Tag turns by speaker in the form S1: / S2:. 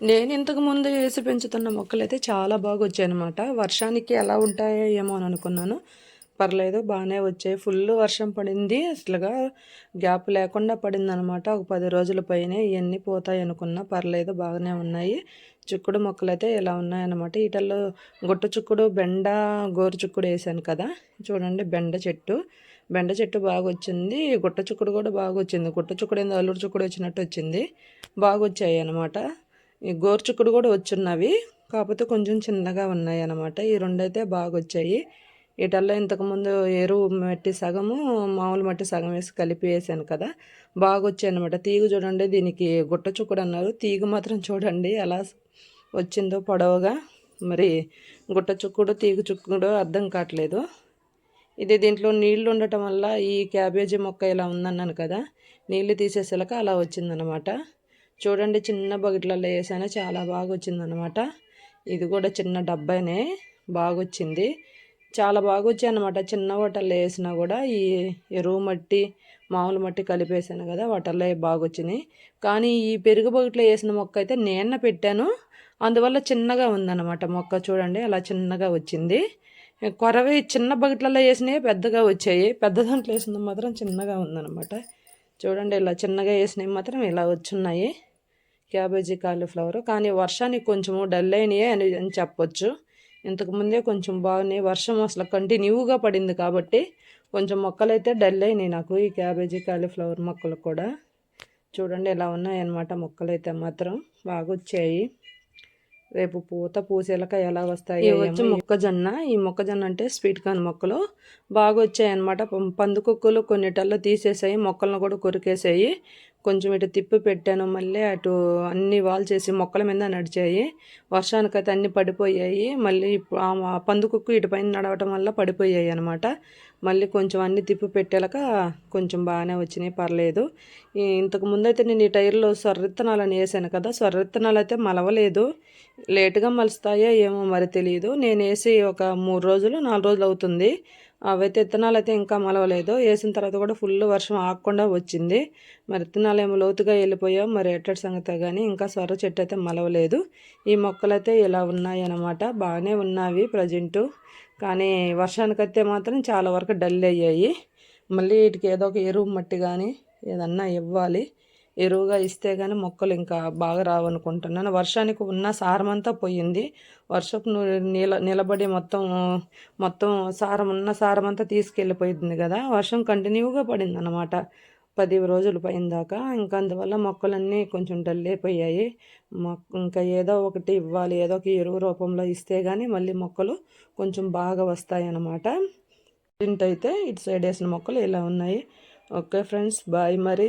S1: నేను ఇంతకు ముందు వేసి పెంచుతున్న మొక్కలు అయితే చాలా బాగా వచ్చాయన్నమాట వర్షానికి ఎలా ఉంటాయో ఏమో అని అనుకున్నాను. పర్లేదు బాగానే వచ్చాయి. ఫుల్ వర్షం పడింది. అసలుగా గ్యాప్ లేకుండా పడింది అనమాట ఒక పది రోజుల పైన ఇవన్నీ పోతాయి అనుకున్నా. పర్లేదు బాగానే ఉన్నాయి. చిక్కుడు మొక్కలు అయితే ఇలా ఉన్నాయన్నమాట. వీటిల్లో గుట్ట చిక్కుడు బెండ గోరు చిక్కుడు వేసాను కదా. చూడండి బెండ చెట్టు. బెండ చెట్టు బాగా వచ్చింది గుట్ట చిక్కుడు కూడా బాగా వచ్చింది గుట్ట చిక్కుడు ఏందో అల్లుడు చిక్కుడు వచ్చినట్టు వచ్చింది. బాగా వచ్చాయి అనమాట ఈ గోరుచుక్కుడు కూడా వచ్చున్నవి. కాకపోతే కొంచెం చిన్నగా ఉన్నాయి అన్నమాట ఈ రెండైతే బాగా వచ్చాయి వీటల్లో ఇంతకుముందు ఎరువు మట్టి సగము మామూలు మట్టి సగం వేసి కలిపి వేసాను కదా. బాగా వచ్చాయి అనమాట తీగ చూడండి దీనికి గుట్ట చుక్కుడు అన్నారు. తీగ మాత్రం చూడండి ఎలా వచ్చిందో పొడవుగా. మరి గుట్ట చుక్కుడు తీగ చుక్కుడు అర్థం కావట్లేదు. ఇది దీంట్లో నీళ్ళు ఉండటం వల్ల ఈ క్యాబేజీ మొక్క ఇలా ఉందన్నాను కదా. నీళ్ళు తీసేసేలాక అలా వచ్చిందనమాట చూడండి చిన్న బకెట్లలో వేసాను చాలా బాగా వచ్చిందనమాట ఇది కూడా చిన్న డబ్బానే బాగా వచ్చింది చాలా బాగా వచ్చాయి అనమాట చిన్న వాటల్లో వేసినా కూడా ఈ ఎరువు మట్టి మామూలు మట్టి కలిపేసాను కదా వాటల్లో బాగా వచ్చినాయి కానీ ఈ పెరుగు బకెట్లో వేసిన మొక్క అయితే నేన్న పెట్టాను. అందువల్ల చిన్నగా ఉందన్నమాట మొక్క చూడండి అలా చిన్నగా వచ్చింది. కొరవి చిన్న బకెట్లలో వేసినవి పెద్దగా వచ్చాయి. పెద్ద దాంట్లో వేసినది మాత్రం చిన్నగా ఉందన్నమాట. చూడండి ఇలా చిన్నగా వేసినవి మాత్రం ఇలా వచ్చున్నాయి. Cabbage cauliflower. కానీ వర్షానికి కొంచెము డల్ అయినాయి అని అని చెప్పొచ్చు. ఇంతకు ముందే కొంచెం బాగున్నాయి. వర్షం అసలు కంటిన్యూగా పడింది కాబట్టి కొంచెం మొక్కలు అయితే డల్ అయినాయి నాకు ఈ క్యాబేజీ కాలీఫ్లవర్ మొక్కలు కూడా. చూడండి ఎలా ఉన్నాయన్నమాట మొక్కలు అయితే మాత్రం. బాగా వచ్చాయి రేపు పూత పూసేలక ఎలా వస్తాయి వచ్చి మొక్కజొన్న ఈ మొక్కజొన్న అంటే స్వీట్ కార్న్ మొక్కలు బాగా వచ్చాయి అనమాట పందుకొక్కులు కొన్నిటల్లో తీసేసాయి. మొక్కలను కూడా కొరికేసాయి. కొంచెం ఇటు తిప్పి పెట్టాను. మళ్ళీ అటు అన్ని వాల్ చేసి మొక్కల మీద నడిచాయి. వర్షానికైతే అన్ని పడిపోయాయి. మళ్ళీ పందుకొక్కు ఇటు పైన నడవటం వల్ల పడిపోయాయి అనమాట మళ్ళీ కొంచెం అన్ని తిప్పి పెట్టాక కొంచెం బాగానే వచ్చినాయి. పర్లేదు. ఇంతకు ముందైతే నేను ఈ టైర్లో సొర్రెత్తనాలని వేసాను కదా. సొర్రిత్తనాలు అయితే మలవలేదు. లేటుగా మలుస్తాయో ఏమో మరి తెలియదు నేను వేసి ఒక మూడు రోజులు నాలుగు రోజులు అవుతుంది. అవైతే విత్తనాలు అయితే ఇంకా మలవలేదు. వేసిన తర్వాత కూడా ఫుల్ వర్షం ఆగకుండా వచ్చింది. మరి విత్తనాలు ఏమో లోతుగా వెళ్ళిపోయావు మరి ఎట్టడి సంగతి కానీ ఇంకా సొర చెట్టు అయితే మలవలేదు. ఈ మొక్కలు అయితే ఇలా ఉన్నాయి అన్నమాట. బాగానే ఉన్నావి ప్రజెంటు. కానీ వర్షానికైతే మాత్రం చాలా వరకు డల్ అయ్యాయి. మళ్ళీ వీటికి ఏదో ఒక ఎరువు మట్టి కానీ ఏదన్నా ఇవ్వాలి. ఎరువుగా ఇస్తే కానీ మొక్కలు ఇంకా బాగా రావనుకుంటున్నాను. వర్షానికి ఉన్న సారం అంతా పోయింది. వర్షపు నీల నిలబడి మొత్తం మొత్తం సారం ఉన్న సారం అంతా తీసుకెళ్ళిపోయింది కదా. వర్షం కంటిన్యూగా పడింది అనమాట పది రోజులు పోయిన దాకా ఇంకా అందువల్ల మొక్కలన్నీ కొంచెం డల్ అయిపోయాయి. ఇంకా ఏదో ఒకటి ఇవ్వాలి. ఏదో ఒక ఎరువు రూపంలో ఇస్తే కానీ మళ్ళీ మొక్కలు కొంచెం బాగా వస్తాయి అన్నమాట అయితే ఇటు సైడ్ వేసిన మొక్కలు ఇలా ఉన్నాయి. ఓకే ఫ్రెండ్స్ బాయ్ మరి.